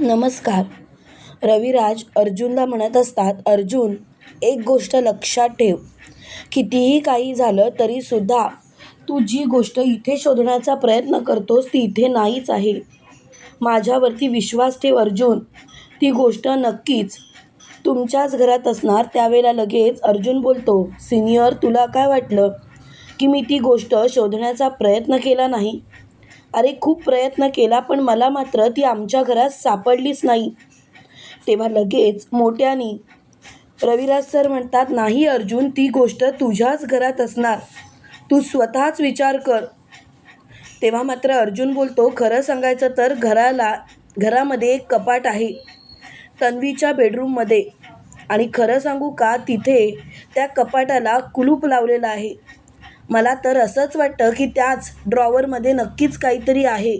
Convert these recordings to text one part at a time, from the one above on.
नमस्कार. रविराज अर्जुनला म्हणत असतात अर्जुन एक गोष्ट लक्षात ठेव. कितीही काही झालं तरीसुद्धा तू जी गोष्ट इथे शोधण्याचा प्रयत्न करतोस ती इथे नाहीच आहे. माझ्यावरती विश्वास ठेव अर्जुन. ती गोष्ट नक्कीच तुमच्याच घरात असणार. त्यावेळेला लगेच अर्जुन बोलतो सिनियर तुला काय वाटलं की मी ती गोष्ट शोधण्याचा प्रयत्न केला नाही? अरे खूप प्रयत्न केला पण मला मात्र ती आमच्या घरात सापडलीच नाही. तेव्हा लगेच मोठ्यानी रविराज सर म्हणतात नाही अर्जुन ती गोष्ट तुझ्याच घरात असणार. तू स्वतःच विचार कर. तेव्हा मात्र अर्जुन बोलतो खरं सांगायचं तर घराला घरामध्ये एक कपाट आहे तन्वीच्या बेडरूममध्ये. आणि खरं सांगू का तिथे त्या कपाटाला कुलूप लावलेलं आहे. मला तर असंच वाटतं की त्याच ड्रॉवरमध्ये नक्कीच काहीतरी आहे.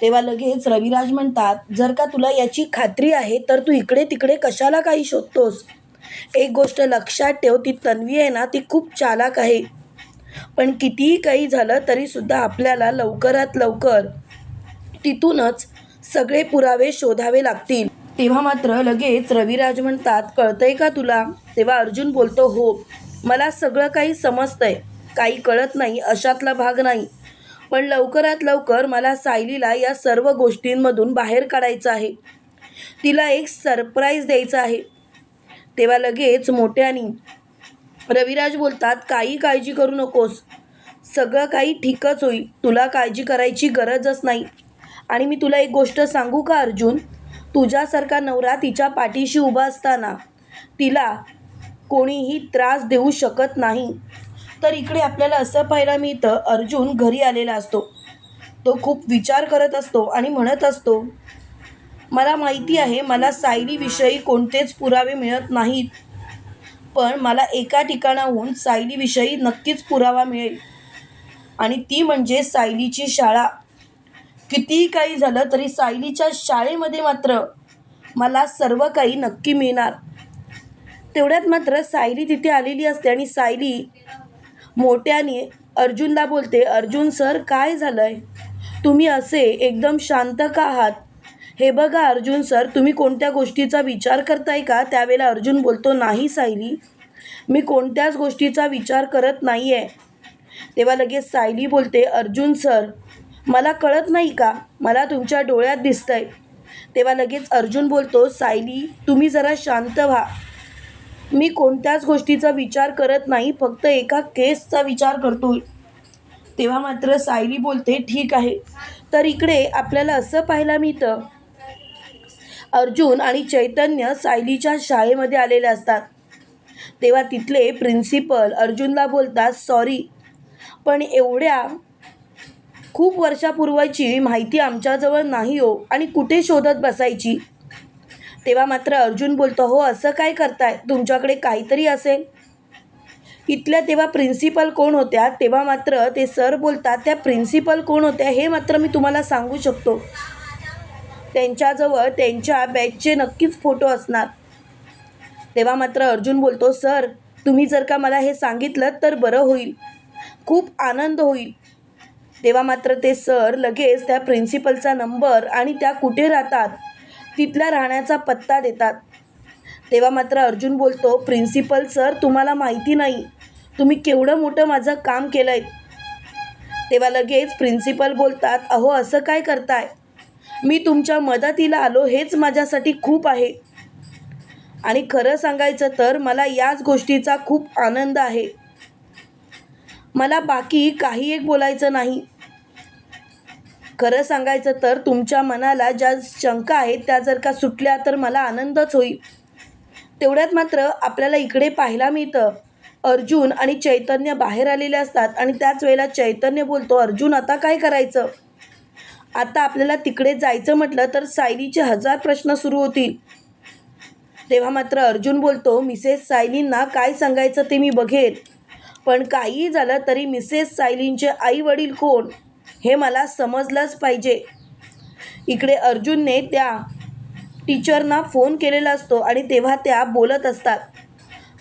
तेव्हा लगेच रविराज म्हणतात जर का तुला याची खात्री आहे तर तू इकडे तिकडे कशाला काही शोधतोस? एक गोष्ट लक्षात ठेव ती तन्वी आहे ना ती खूप चालाक आहे. पण कितीही काही झालं तरीसुद्धा आपल्याला लवकरात लवकर तिथूनच सगळे पुरावे शोधावे लागतील. तेव्हा मात्र लगेच रविराज म्हणतात कळतंय का तुला? तेव्हा अर्जुन बोलतो हो मला सगळं काही समजतंय. काही कळत नाही अशातला भाग नाही. पण लवकरात लवकर मला सायलीला या सर्व गोष्टींमधून बाहेर काढायचं आहे. तिला एक सरप्राईज द्यायचं आहे. तेव्हा लगेच मोठ्यानी रविराज बोलतात काही काळजी करू नकोस. सगळं काही ठीकच होईल. तुला काळजी करायची गरजच नाही. आणि मी तुला एक गोष्ट सांगू का अर्जुन? तुझ्यासारखा नवरा तिच्या पाठीशी उभा असताना तिला कोणीही त्रास देऊ शकत नाही. तर इकडे आपल्याला असं पाहायला मिळतं अर्जुन घरी आलेला असतो. तो खूप विचार करत असतो आणि म्हणत असतो मला माहिती आहे मला सायलीविषयी कोणतेच पुरावे मिळत नाहीत पण मला एका ठिकाणाहून सायलीविषयी नक्कीच पुरावा मिळेल. आणि ती म्हणजे सायलीची शाळा. कितीही काही झालं तरी सायलीच्या शाळेमध्ये मात्र मला सर्व काही नक्की मिळणार. तेवढ्यात मात्र सायली तिथे आलेली असते आणि सायली मोठ्याने अर्जुनला बोलते अर्जुन सर काय झालं आहे तुम्ही असे एकदम शांत का आहात? हे बघा अर्जुन सर तुम्ही कोणत्या गोष्टीचा विचार करताय का? त्यावेळेला अर्जुन बोलतो नाही सायली मी कोणत्याच गोष्टीचा विचार करत नाही आहे तेव्हा लगेच सायली बोलते अर्जुन सर मला कळत नाही का? मला तुमच्या डोळ्यात दिसतंय. तेव्हा लगेच अर्जुन बोलतो सायली तुम्ही जरा शांत व्हा. मी कोणत्याच गोष्टीचा विचार करत नाही फक्त एका केसचा विचार करतोय. तेव्हा मात्र सायली बोलते ठीक आहे. तर इकडे आपल्याला असं पाहायला मिळतं. अर्जुन आणि चैतन्य सायलीच्या शाळेमध्ये आलेले असतात. तेव्हा तिथले प्रिन्सिपल अर्जुनला बोलतात सॉरी पण एवढ्या खूप वर्षापूर्वीची माहिती आमच्याजवळ नाही हो आणि कुठे शोधत बसायची? तेव्हा मात्र अर्जुन बोलतो हो असं काय करताय? तुमच्याकडे काहीतरी असेल. इथल्या तेव्हा प्रिन्सिपल कोण होत्या? तेव्हा मात्र ते सर बोलतात त्या प्रिन्सिपल कोण होत्या? हे मात्र मी तुम्हाला सांगू शकतो. त्यांच्याजवळ त्यांच्या बॅचचे नक्कीच फोटो असणार. तेव्हा मात्र अर्जुन बोलतो सर तुम्ही जर का मला हे सांगितलं तर बरं होईल. खूप आनंद होईल. तेव्हा मात्र ते सर लगेच त्या प्रिन्सिपलचा नंबर आणि त्या कुठे राहतात? तिथल्या राहण्याचा पत्ता देतात. तेव्हा मात्र अर्जुन बोलतो प्रिन्सिपल सर तुम्हाला माहिती नाही. तुम्ही केवढं मोठं माझं काम केलं आहे तेव्हा लगेच प्रिन्सिपल बोलतात अहो असं काय करताय? मी तुमच्या मदतीला आलो हेच माझ्यासाठी खूप आहे. आणि खरं सांगायचं तर मला याच गोष्टीचा खूप आनंद आहे. मला बाकी काही एक बोलायचं नाही. खरं सांगायचं तर तुमच्या मनाला ज्या शंका आहेत त्या जर का सुटल्या तर मला आनंदच होईल. तेवढ्यात मात्र आपल्याला इकडे पाहायला मिळतं. अर्जुन आणि चैतन्य बाहेर आलेले असतात आणि त्याच वेळेला चैतन्य बोलतो अर्जुन आता काय करायचं? आता आपल्याला तिकडे जायचं म्हटलं तर सायलीचे हजार प्रश्न सुरू होतील. तेव्हा मात्र अर्जुन बोलतो मिसेस सायलींना काय सांगायचं ते मी बघेन. पण काहीही झालं तरी मिसेस सायलींचे आई वडील कोण? हे मला समजलंच पाहिजे. इकडे अर्जुनने त्या टीचरना फोन केलेला असतो आणि तेव्हा त्या बोलत असतात.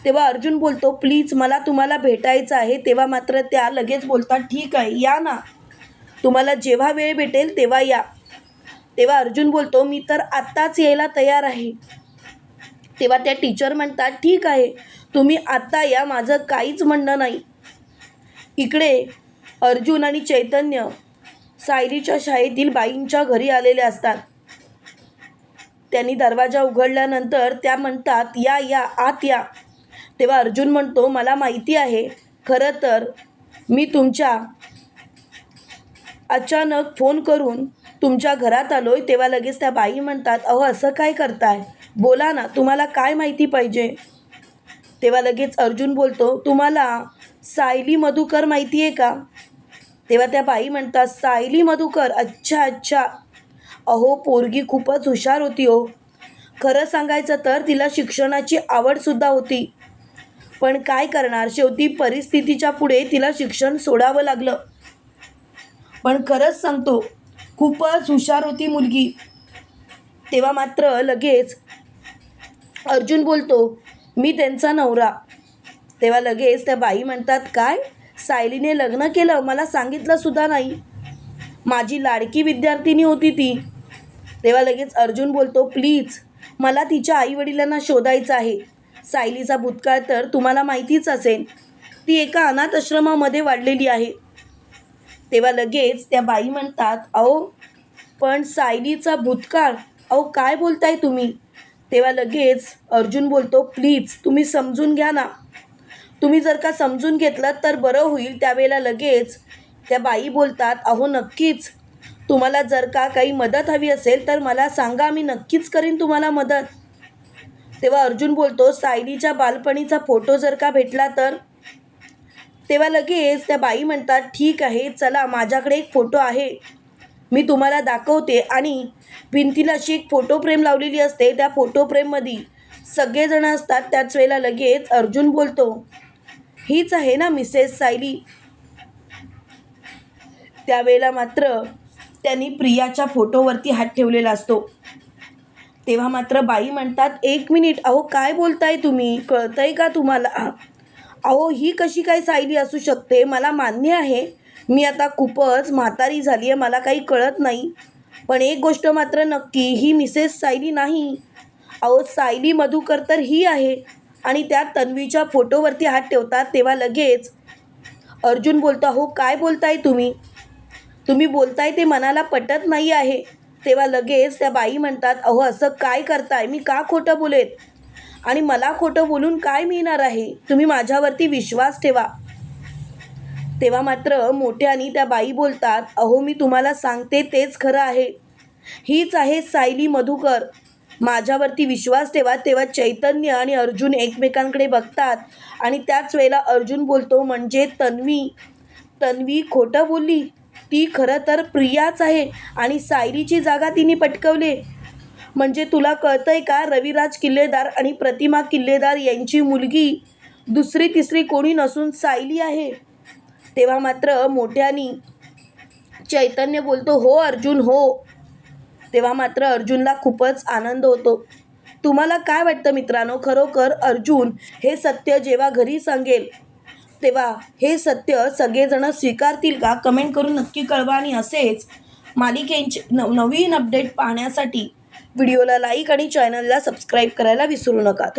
तेव्हा अर्जुन बोलतो प्लीज मला तुम्हाला भेटायचं आहे. तेव्हा मात्र त्या लगेच बोलतात ठीक आहे या ना. तुम्हाला जेव्हा वेळ भेटेल तेव्हा या. तेव्हा अर्जुन बोलतो मी तर आत्ताच यायला तयार आहे. तेव्हा त्या टीचर म्हणतात ठीक आहे तुम्ही आत्ता या माझं काहीच म्हणणं नाही. इकडे अर्जुन आणि चैतन्य सायलीच्या शाळेतील बाईंच्या घरी आलेले असतात. त्यांनी दरवाजा उघडल्यानंतर त्या म्हणतात या या आत या. तेव्हा अर्जुन म्हणतो मला माहिती आहे खरं तर मी तुमच्या अचानक फोन करून तुमच्या घरात आलो आहे तेव्हा लगेच त्या बाई म्हणतात अहो असं काय करताय? बोला ना तुम्हाला काय माहिती पाहिजे? तेव्हा लगेच अर्जुन बोलतो तुम्हाला सायली मधुकर माहिती आहे का? तेव्हा त्या बाई म्हणतात सायली मधुकर अच्छा अच्छा. अहो पोरगी खूपच हुशार होती हो. खरं सांगायचं तर तिला शिक्षणाची आवडसुद्धा होती. पण काय करणार? शेवटी परिस्थितीच्या पुढे तिला शिक्षण सोडावं लागलं. पण खरंच सांगतो खूपच हुशार होती मुलगी. तेव्हा मात्र लगेच अर्जुन बोलतो मी त्यांचा नवरा. तेव्हा लगेच त्या बाई म्हणतात काय? सायलीने लग्न केलं मला सांगितलं सुद्धा नाही. माझी लाडकी विद्यार्थिनी होती ती. तेव्हा लगेच अर्जुन बोलतो प्लीज मला तिच्या आईवडिलांना शोधायचं आहे. सायलीचा भूतकाळ तर तुम्हाला माहितीच असेल. ती एका अनाथ आश्रमामध्ये वाढलेली आहे. तेव्हा लगेच त्या बाई म्हणतात अहो पण सायलीचा भूतकाळ अहो काय बोलताय तुम्ही? तेव्हा लगेच अर्जुन बोलतो प्लीज तुम्ही समजून घ्या ना. तुम्ही जर का समजून घेतलं तर बरं होईल त्यावेळेला लगेच त्या बाई बोलतात अहो नक्कीच. तुम्हाला जर का काही मदत हवी असेल तर मला सांगा मी नक्कीच करीन तुम्हाला मदत. तेव्हा अर्जुन बोलतो सायलीच्या बालपणीचा फोटो जर का भेटला तर? तेव्हा लगेच त्या बाई म्हणतात ठीक आहे चला माझ्याकडे एक फोटो आहे. मी तुम्हाला दाखवते. आणि भिंतीला अशी एक फोटो फ्रेम लावलेली असते त्या फोटो फ्रेममध्ये सगळेजणं असतात. त्याच वेळेला लगेच अर्जुन बोलतो हीच आहे ना मिसेस सायली. त्यावेळेला मात्र त्यांनी प्रियाच्या फोटोवरती हात ठेवलेला असतो. तेव्हा मात्र बाई म्हणतात एक मिनिट अहो काय बोलताय तुम्ही? कळतंय का तुम्हाला? अहो ही कशी काय सायली असू शकते? मला मान्य आहे. मी आता खूपच म्हातारी झाली आहे मला काही कळत नाही. पण एक गोष्ट मात्र नक्की ही मिसेस सायली नाही. अहो सायली मधुकर तर ही आहे. आणि त्या तन्वीच्या फोटोवरती हात ठेवतात तेव्हा लगेच अर्जुन बोलतो हो काय बोलताय तुम्ही? तुम्ही बोलताय ते मनाला पटत नाही आहे. तेव्हा लगेच त्या बाई म्हणतात अहो असं काय करताय? मी का खोटं बोलेत आणि मला खोटं बोलून काय मिळणार आहे? तुम्ही माझ्यावरती विश्वास ठेवा. तेव्हा मात्र मोठ्यानी त्या बाई बोलतात अहो मी तुम्हाला सांगते तेच खरं आहे. हीच आहे सायली मधुकर. माझ्यावरती विश्वास ठेवा तेव्हा चैतन्य आणि अर्जुन एकमेकांकडे बघतात. आणि त्याच वेळेला अर्जुन बोलतो म्हणजे तन्वी तन्वी खोटं बोलली. ती खरं तर प्रियाच आहे आणि सायलीची जागा तिने पटकवली. म्हणजे तुला कळतंय का रविराज किल्लेदार आणि प्रतिमा किल्लेदार यांची मुलगी दुसरी तिसरी कोणी नसून सायली आहे? तेव्हा मात्र मोठ्यानी चैतन्य बोलतो हो अर्जुन हो. तेव्हा मात्र अर्जुनला खूपच आनंद होतो. तुम्हाला काय वाटतं मित्रांनो? खरोखर अर्जुन हे सत्य जेव्हा घरी सांगेल तेव्हा हे सत्य सगळेजणं स्वीकारतील का? कमेंट करून नक्की कळवा आणि असेच मालिकेंचे नव नवीन अपडेट पाहण्यासाठी व्हिडिओला लाईक आणि चॅनलला सबस्क्राईब करायला विसरू नका.